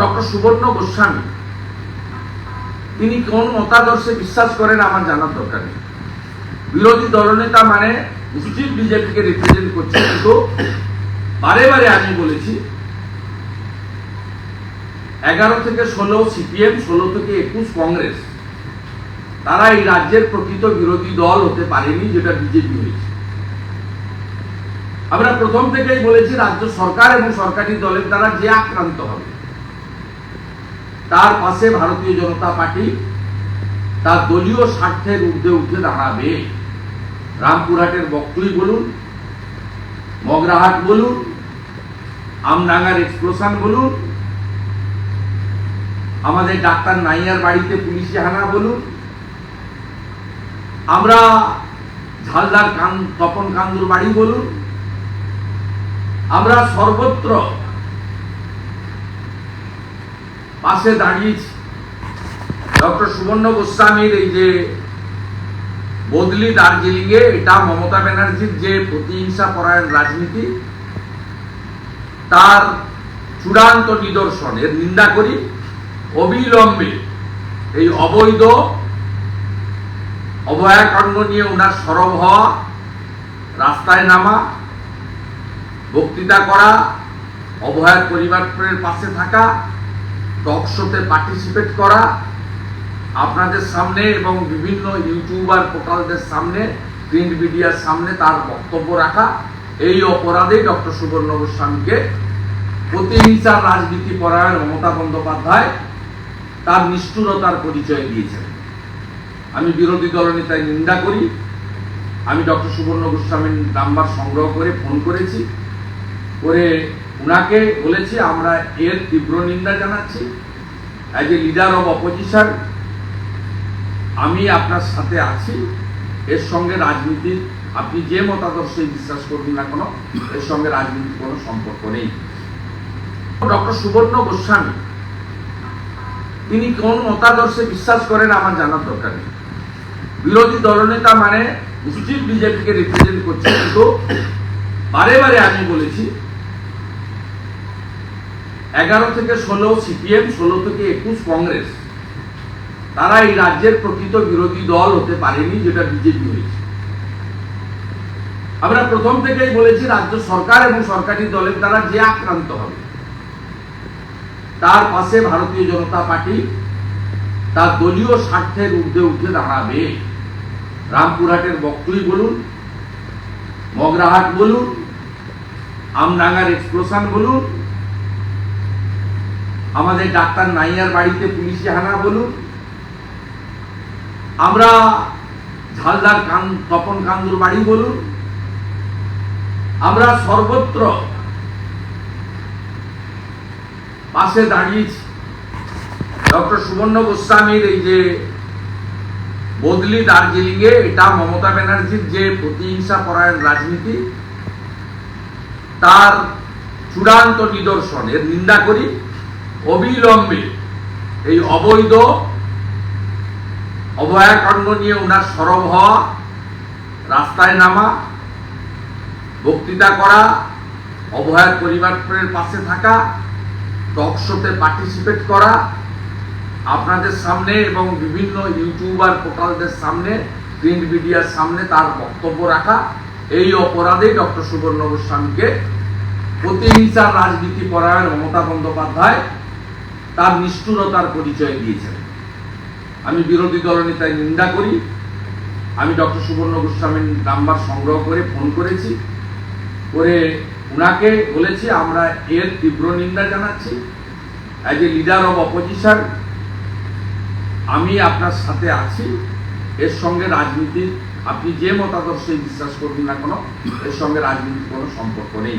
Doctor সুবর্ণ গোস্বামী। তিনি কোন মতাদর্শে বিশ্বাস করেন আমার জানার দরকার নেই। বিরোধী দলনেতা মানে নিশ্চিত বিজেপিকে রিপ্রেজেন্ট করছে। কিন্তু বারে বারে আমি বলেছি, এগারো থেকে ষোলো সিপিএম, ষোলো থেকে একুশ কংগ্রেস, তারা এই রাজ্যের প্রকৃত বিরোধী দল হতে পারেনি যেটা বিজেপি হয়েছে। আমরা প্রথম থেকেই বলেছি, রাজ্য সরকার এবং সরকারি দলের দ্বারা যে আক্রান্ত হবে তার পাশে ভারতীয় জনতা পার্টি তার দলীয় স্বার্থের ঊর্ধ্বে উঠে দাঁড়াবে। রামপুরহাটের বক্তুই বলুন, মগরাহাট বলুন, আমডাঙ্গার এক্সপ্লোশন বলুন, আমাদের ডাক্তার নাইয়ার বাড়িতে পুলিশি হানা বলুন। আমরা ঝালদার কান তপন কান্দুর বাড়ি বলুন। আমরা সর্বত্র পাশে দাঁড়িয়েছি ডক্টর সুবর্ণ গোস্বামীর এই যে বদলি দার্জিলিং এ এটা মমতা ব্যানার্জির যে প্রতিহিংসা পরায়ণ রাজনীতি, তার চূড়ান্ত নিদর্শনের নিন্দা করি, অবিলম্বে এই অবৈধ অভয়াকাণ্ড নিয়ে ওনার সরব হওয়া, রাস্তায় নামা, বক্তৃতা করা অভয়ার পরিবারের পাশে থাকা টক শোতে পার্টিসিপেট করা আপনাদের সামনে এবং বিভিন্ন ইউটিউবার পোর্টালদের সামনে প্রিন্ট মিডিয়ার সামনে তার বক্তব্য রাখা। এই অপরাধে ডক্টর সুবর্ণ গোস্বামীকে প্রতিহিংসার রাজনীতি পরায়ণ মমতা বন্দ্যোপাধ্যায় তার নিষ্ঠুরতার পরিচয় দিয়েছেন। আমি বিরোধী দলনেতায় নিন্দা করি। আমি ডক্টর সুবর্ণ গোস্বামীর নাম্বার সংগ্রহ করে, ফোন করেছি। করে উনাকে বলেছি, আমরা এর তীব্র নিন্দা জানাচ্ছি। As a leader of opposition আমি আপনার সাথে আছি। এর সঙ্গে রাজনীতির, আপনি যে মতাদর্শে বিশ্বাস করুন না কেন, এর সঙ্গে রাজনীতির কোনো সম্পর্ক নেই। ডক্টর সুবর্ণ গোস্বামী, তিনি কোন মতাদর্শে বিশ্বাস করেন আমার জানার দরকার নেই। বিরোধী দলনেতা মানে নিশ্চিত বিজেপিকে রিপ্রেজেন্ট করছে। কিন্তু বারে বারে আমি বলেছি এগারো থেকে ষোলো সিপিএম, ষোলো থেকে একুশ কংগ্রেস, তারা এই রাজ্যের প্রকৃত বিরোধী দল হতে পারেনি, যেটা বিজেপি হয়েছে। আমরা প্রথম থেকেই বলেছি, রাজ্য সরকার এবং সরকারি দলের দ্বারা যে আক্রান্ত হবে, তার পাশে ভারতীয় জনতা পার্টি, তার দলীয় স্বার্থের ঊর্ধ্বে উঠে দাঁড়াবে। রামপুরহাটের বক্তুই বলুন, মগরাহাট বলুন, আমডাঙ্গার এক্সপ্লোশন বলুন আমাদের ডাক্তার নাইয়ার বাড়িতে পুলিশি হানা বলুন। আমরা ঝালদার কান, তপন কান্দুর বাড়ি বলুন। আমরা সর্বত্র পাশে দাঁড়িয়েছি। ডক্টর সুবর্ণ গোস্বামীর এই যে বদলি দার্জিলিং এ এটা মমতা ব্যানার্জির যে প্রতিহিংসা পরায়ণ রাজনীতি, তার চূড়ান্ত নিদর্শনের নিন্দা করি। অবিলম্বে এই অবৈধ অভয়াকাণ্ড নিয়ে ওনার সরব হওয়া, রাস্তায় নামা, বক্তৃতা করা অভয়ার পরিবারের পাশে থাকা টক শোতে পার্টিসিপেট করা আপনাদের সামনে এবং বিভিন্ন ইউটিউবার পোর্টালদের সামনে প্রিন্ট মিডিয়ার সামনে তার বক্তব্য রাখা, এই অপরাধে ডক্টর সুবর্ণ গোস্বামীকে প্রতিহিংসার রাজনীতি পরায়ণ মমতা বন্দ্যোপাধ্যায় তার নিষ্ঠুরতার পরিচয় দিয়েছেন। আমি বিরোধী দলনেতায় নিন্দা করি। আমি ডক্টর সুবর্ণ গোস্বামীর নাম্বার সংগ্রহ করে ফোন করেছি। করে ওনাকে বলেছি, আমরা এর তীব্র নিন্দা জানাচ্ছি। As a leader of opposition আমি আপনার সাথে আছি। এর সঙ্গে রাজনীতির, আপনি যে মতাদর্শে বিশ্বাস করুন না কোনো, এর সঙ্গে রাজনীতির কোনো সম্পর্ক নেই।